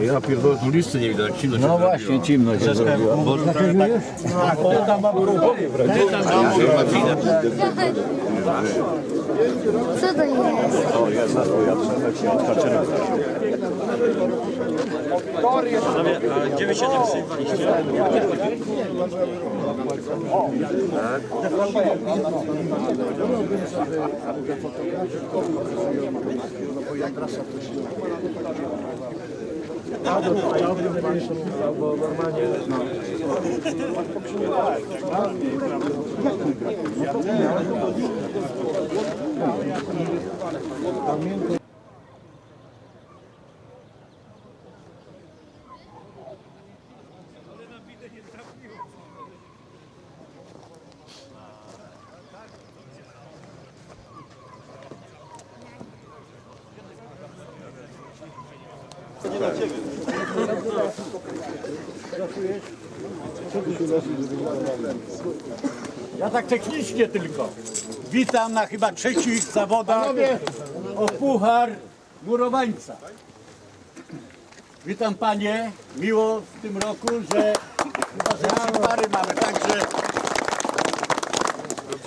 Ja pierdolę, tu listy nie widać, ciemno się No właśnie, ciemno się zrobiło. Co to jest? Gdzie wy się tym Ja tak technicznie tylko. Witam na chyba trzecich zawodach o Puchar Murowańca. Witam Panie, miło w tym roku, że chyba ze trzy pary mamy, także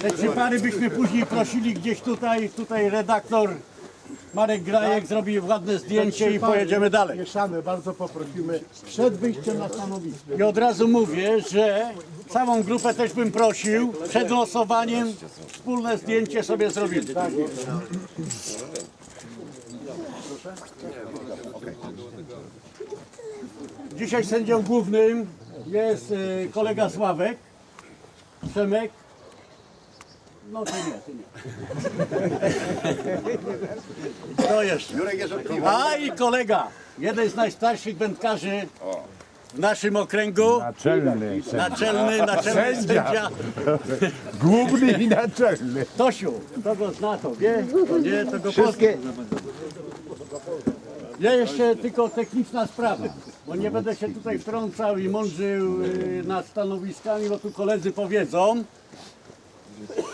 te trzy pary byśmy później prosili gdzieś tutaj, tutaj redaktor Marek Grajek zrobi ładne zdjęcie i pojedziemy dalej. Mieszamy, bardzo poprosimy przed wyjściem na stanowisko. I od razu mówię, że całą grupę też bym prosił przed losowaniem wspólne zdjęcie sobie zrobili. Dzisiaj sędzią głównym jest y, kolega Sławek, Przemek. No ty nie, ty nie. To jeszcze. A i kolega, jeden z najstarszych wędkarzy w naszym okręgu. Naczelny, Naczelny, naczelny sędzia. główny i naczelny. Tosiu, kto go zna, to wie, to nie, to go Wszystkie-. Ja jeszcze tylko techniczna sprawa, bo nie będę się tutaj wtrącał i mądrzył y, nad stanowiskami, bo tu koledzy powiedzą.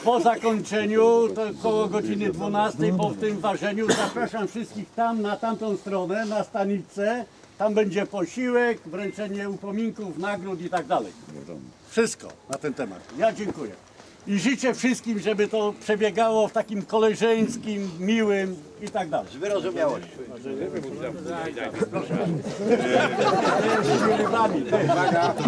Po zakończeniu, to około godziny 12, po tym ważeniu, zapraszam wszystkich tam, na tamtą stronę, na stanicę. Tam będzie posiłek, wręczenie upominków, nagród i tak dalej. Wszystko na ten temat. Ja dziękuję. I życzę wszystkim, żeby to przebiegało w takim koleżeńskim, miłym i tak dalej. Z wyrozumiałością.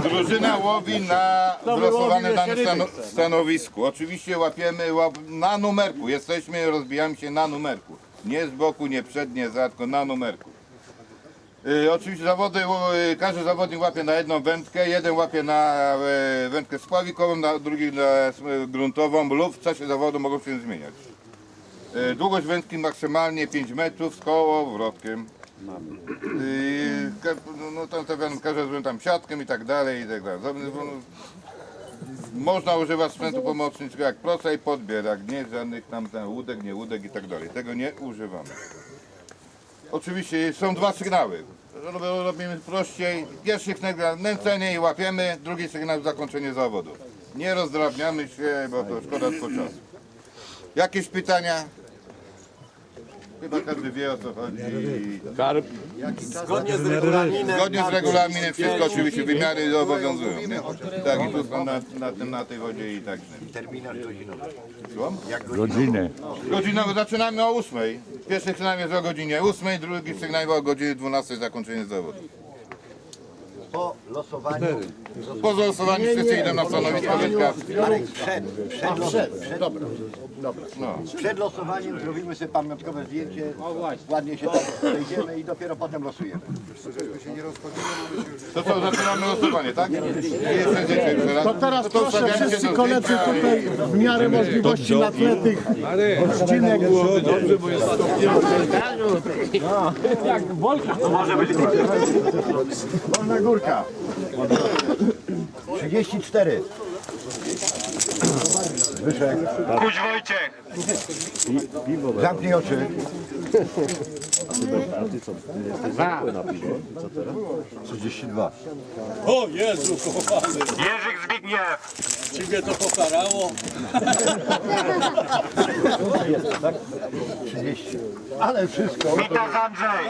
Drużyna łowi na wylosowanym danym stanowisku. Oczywiście łapiemy łap na numerku. Jesteśmy, rozbijamy się na numerku. Nie z boku, nie przed, nie za, tylko na numerku. Y, oczywiście zawody, y, każdy zawodnik łapie na jedną wędkę, jeden łapie na y, wędkę spławikową, na drugi na s- gruntową lub w czasie zawodu mogą się zmieniać. Y, długość wędki maksymalnie 5 metrów z kołowrotkiem. Yy, ka- no, no tam te wędkarze zrobią tam siatkę i tak dalej i tak dalej. Bo, no, Można używać sprzętu pomocniczego jak proca i podbierak, nie żadnych tam, tam łódek, nie łódek i tak dalej. Tego nie używamy. Oczywiście są dwa sygnały. Rob- Robimy prościej. Pierwszy sygnał nęcenie i łapiemy, drugi sygnał zakończenie zawodu. Nie rozdrabniamy się, bo to szkoda tylko czasu. Jakieś pytania? Chyba każdy wie o co chodzi. Zgodnie z regulaminem. Zgodnie z regulaminem wszystko oczywiście wymiary obowiązują. Nie? Tak i tu są na, na, tym, na tej wodzie i tak. Terminarz godzinowy. Godzinę. Godzinowo zaczynamy o 8. Pierwszy sygnał jest o godzinie 8, drugi sygnał o godzinie 12 zakończenie zawodu. Po losowaniu. Po zalosowaniu wszyscy idą na stanowisko wędkarskie. Marek, przed, przed, los- przed, No. przed losowaniem zrobimy sobie pamiątkowe zdjęcie. Ładnie się tam przejdziemy i dopiero potem losujemy. To co, zaczynamy losowanie, tak? Raz. To teraz No to proszę ustawiamy się wszyscy do koledzy zdjęcia tutaj w miarę możliwości na tle tych odcinek. Wolna górka. 34. Zbyszek. Kuź Wojciech! Zamknij oczy. O Jezu, kochany, Jerzyk Zbigniew! ciebie to pokarało. Ale wszystko. Witas Andrzej!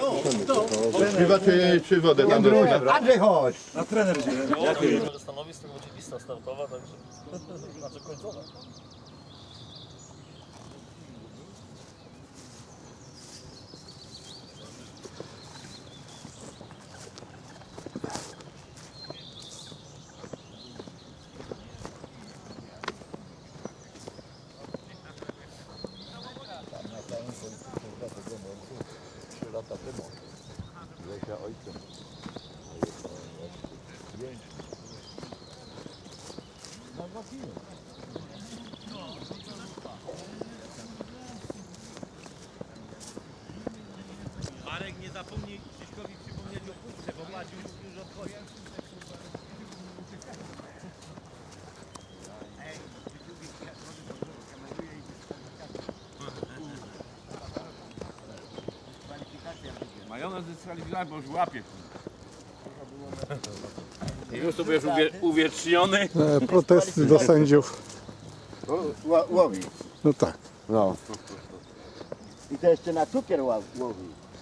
Piwa czy, czy wodę tam Andrzej, chodź. stanowisk, to będzie lista startowa, także znaczy końcowa. Marek nie zapomnij Krzyśkowi przypomnieć o puszce, bo Maciu już odchodzi. Majonez dyskwalifikowany, bo już łapie. I już tu będziesz uwie, uwieczniony. E, protesty do sędziów. Łowi. No tak. No. I to jeszcze na cukier łowi.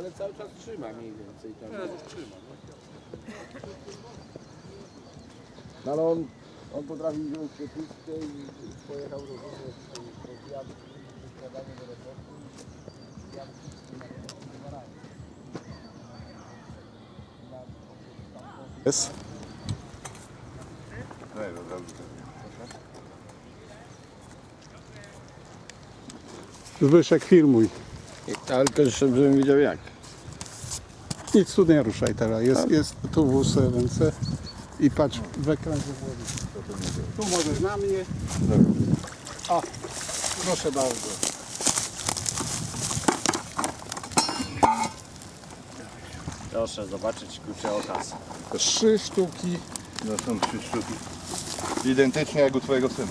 Ale cały czas trzyma mniej więcej tam. No ale on, on potrafi wziąć przepustkę i pojechał rozumieć po zjadł, śniadanie do roboty. Jest. Zbyszek, filmuj. Ale też, żebym widział jak. Nic tu nie ruszaj teraz. Jest, jest tu wóz ręce i patrz w ekran. Tu możesz na mnie. O, proszę bardzo. Proszę zobaczyć kurczę okaz. Trzy sztuki. No są trzy sztuki. Identycznie jak u twojego syna.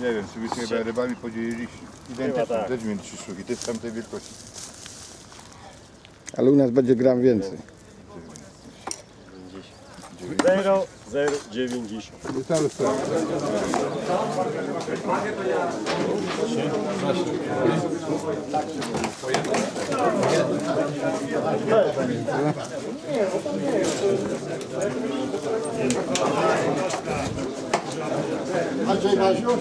Nie wiem, czy byście chyba rybami podzieliliście. Identycznie, tak. też mieli trzy sztuki, ty z tamtej wielkości. Ale u nas będzie gram więcej. 0, 0, 90. Andrzej Maziusz.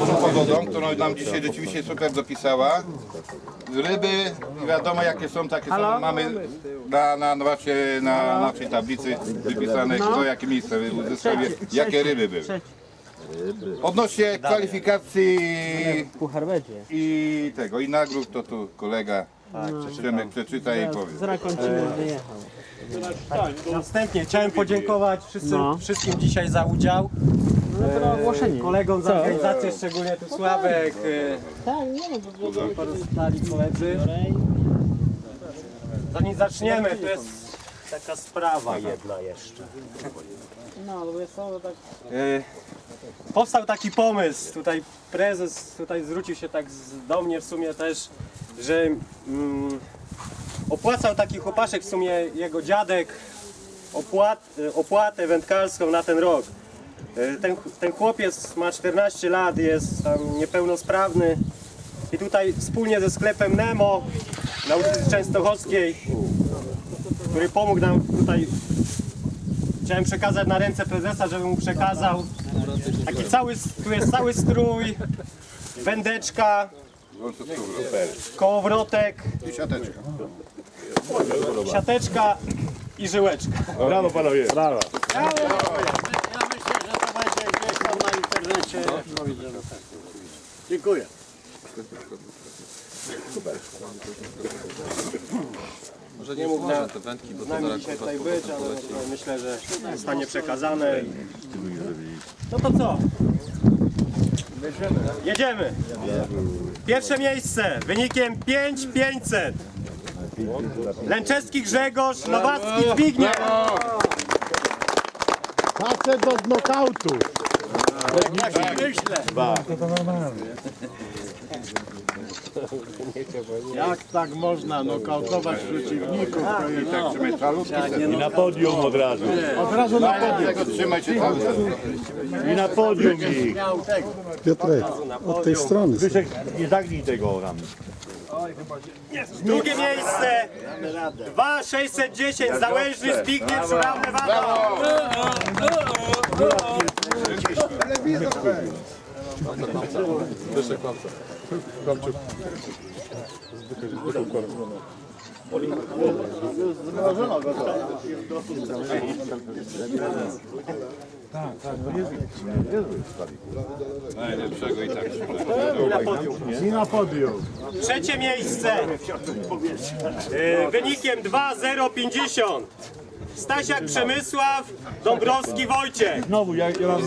Naszą pogodą, którą nam dzisiaj rzeczywiście super dopisała. Ryby, wiadomo jakie są, takie są, mamy na, na, no właśnie na naszej tablicy wypisane kto jakie miejsce uzyskał, jakie ryby były. Odnośnie kwalifikacji Puchar będzie. i tego, i nagród, to tu kolega Przemek przeczyta i powie. Zaraz kończymy, wyjechał. Następnie chciałem podziękować wszyscy, No. wszystkim dzisiaj za udział. No ogłoszenie. Kolegom z organizacji, szczególnie tu Sławek, e, Tak, nie no, bo było pozostali koledzy. Zanim zaczniemy, to jest taka sprawa jedna jeszcze. No, ale tak... E, Powstał taki pomysł, tutaj prezes tutaj zwrócił się tak z- do mnie w sumie też, że mm, opłacał taki chłopaszek w sumie jego dziadek opłat, opłatę wędkarską na ten rok. E, Ten, ten chłopiec ma 14 lat, jest tam niepełnosprawny i tutaj wspólnie ze sklepem Nemo na ulicy Częstochowskiej, który pomógł nam tutaj Chciałem przekazać na ręce prezesa, żeby mu przekazał. Taki cały, tu jest cały strój, wędeczka, kołowrotek, I siateczka. siateczka i żyłeczka. Brawo panowie. Ja myślę, że to będzie gdzieś tam na internecie. Dziękuję. Może nie mógł na, z nami dzisiaj tutaj być, ale myślę, że zostanie przekazane. No to co? Jedziemy. Pierwsze miejsce wynikiem 5500. Lęczewski Grzegorz, Nowacki Zbigniew. Facet od nokautu. Jak tak można nokautować przeciwników? I na podium od razu. Od razu na Tego trzymaj się cały czas. I na podium ich. Piotrek, od tej strony. Wyszek, nie zagnij tego ramy. Drugie miejsce 2610 Załężny Zbigniew Najlepszego i tak I na podium. Trzecie miejsce e, wynikiem 2.050 Stasiak Przemysław, Dąbrowski Wojciech. Znowu, ja, ja mam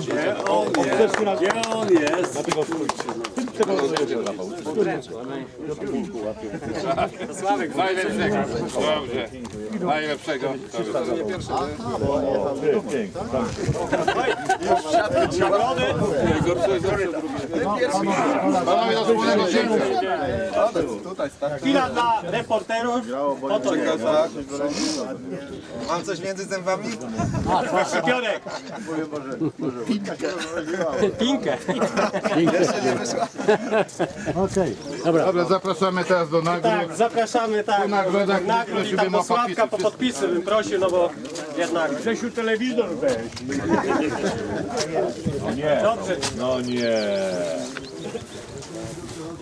obsesję na... Gdzie on jest? Na tego Najlepszego. Dobrze. Najlepszego. Panowie do wspólnego zdjęcia. Chwila dla reporterów. Oto Mam coś między zębami? Szczypiorek. Pinkę. Dobra, zapraszamy teraz do nagród. Tak, zapraszamy tak. nagrodach Nagród i prosiłbym tam o Sławka po podpisy podpisy bym prosił, no bo jednak. Grzesiu telewizor weź. No nie. Dobrze, No nie.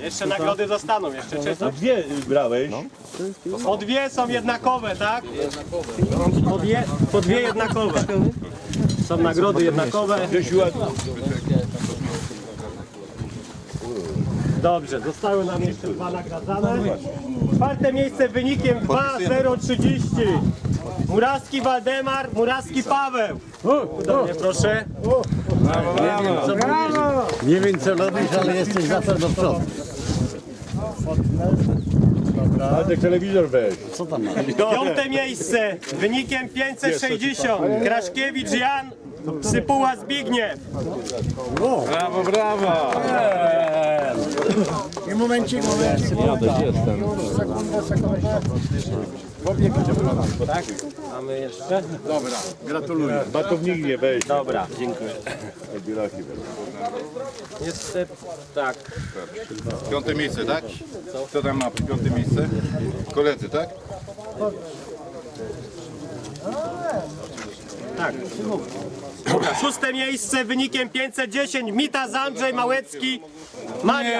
jeszcze nagrody zostaną, jeszcze A czytam. dwie brałeś? Po dwie są jednakowe, tak? Po dwie, po dwie jednakowe. Są nagrody jednakowe. Grzesiu, a Dobrze, zostały nam jeszcze dwa nagradzane. Czwarte miejsce wynikiem 2-0-30. Murawski Waldemar, Murawski Paweł. Do mnie proszę. Nie wiem co robisz, ale jesteś za to do przodu. ale telewizor weź. Co tam ma? Piąte miejsce wynikiem 560. Kraszkiewicz Jan, Sypuła Zbigniew. Brawo, brawo. I momencik, momencik. Ja też jestem. Sekundę, sekundę. Mamy jeszcze? Dobra, gratuluję. Batownik nie weź. Dobra, dziękuję. Niestety, tak. Piąte miejsce, tak? Kto tam ma piąte miejsce? Koledzy, tak? Tak. Dobra, szóste miejsce wynikiem 510. Mitas Andrzej Małecki. Maria.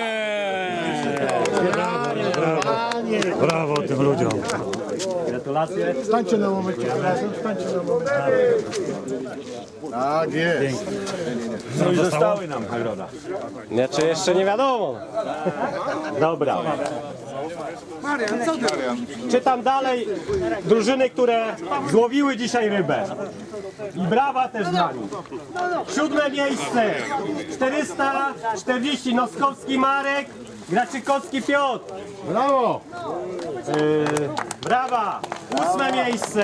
Brawo tym ludziom. Gratulacje. Stańcie na momencie stańcie na momencie. Tak jest. No i zostały nam nagroda. Znaczy jeszcze nie wiadomo. Dobra. Czytam dalej drużyny, które złowiły dzisiaj rybę. I brawa też dla nich. Siódme miejsce 440 Noskowski Marek, Graczykowski Piotr. Brawo! Yy, brawa! Ósme miejsce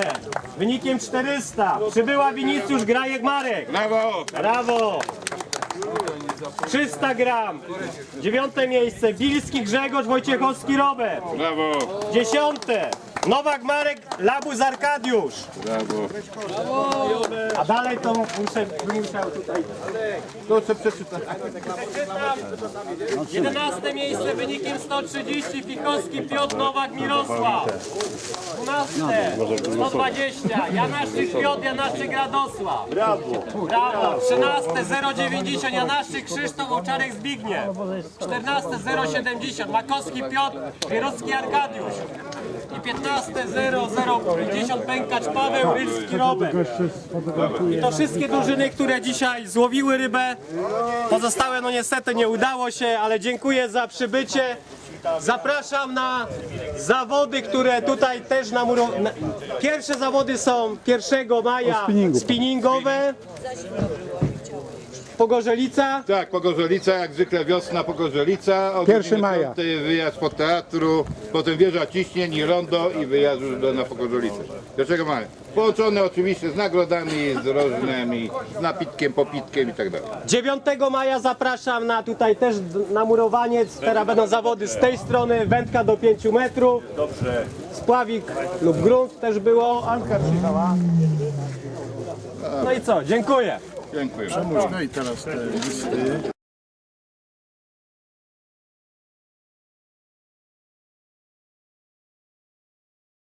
wynikiem 400 przybyła Winicjusz Grajek Marek. Brawo! Brawo! 300 gram. Dziewiąte miejsce Bilski Grzegorz Wojciechowski Robert. Brawo! Dziesiąte Nowak Marek, Labus Arkadiusz. Brawo. A dalej to muszę, musiał tutaj. Proszę przeczytać. 11 miejsce wynikiem 130 Fikowski Piotr Nowak Mirosław. 12 120 Janaszczyk Piotr Janaszczyk Radosław. Brawo. Brawo. 13 090 Janaszczyk Krzysztof Owczarek Zbigniew. 14 070 Makowski Piotr Wierocki Arkadiusz. I 15 0050 Pękacz Paweł Rylski Robert. I to wszystkie drużyny, które dzisiaj złowiły rybę. Pozostałe no niestety nie udało się, ale dziękuję za przybycie. Zapraszam na zawody, które tutaj też na muru... Pierwsze zawody są 1 maja spinningowe. Pogorzelica. Tak, Pogorzelica, jak zwykle wiosna Pogorzelica. O 1 godzinie maja. piątej Wyjazd po teatru, potem wieża ciśnień i rondo i wyjazd już do, na Pogorzelicę. 1 maja. Połączone oczywiście z nagrodami, z różnymi, z napitkiem, popitkiem i tak dalej. 9 maja zapraszam na tutaj też na murowanie. Teraz będą zawody z tej strony, wędka do 5 metrów. Dobrze. Spławik lub grunt też było. Anka przyjechała. No i co, dziękuję. Dziękuję. No i teraz te listy.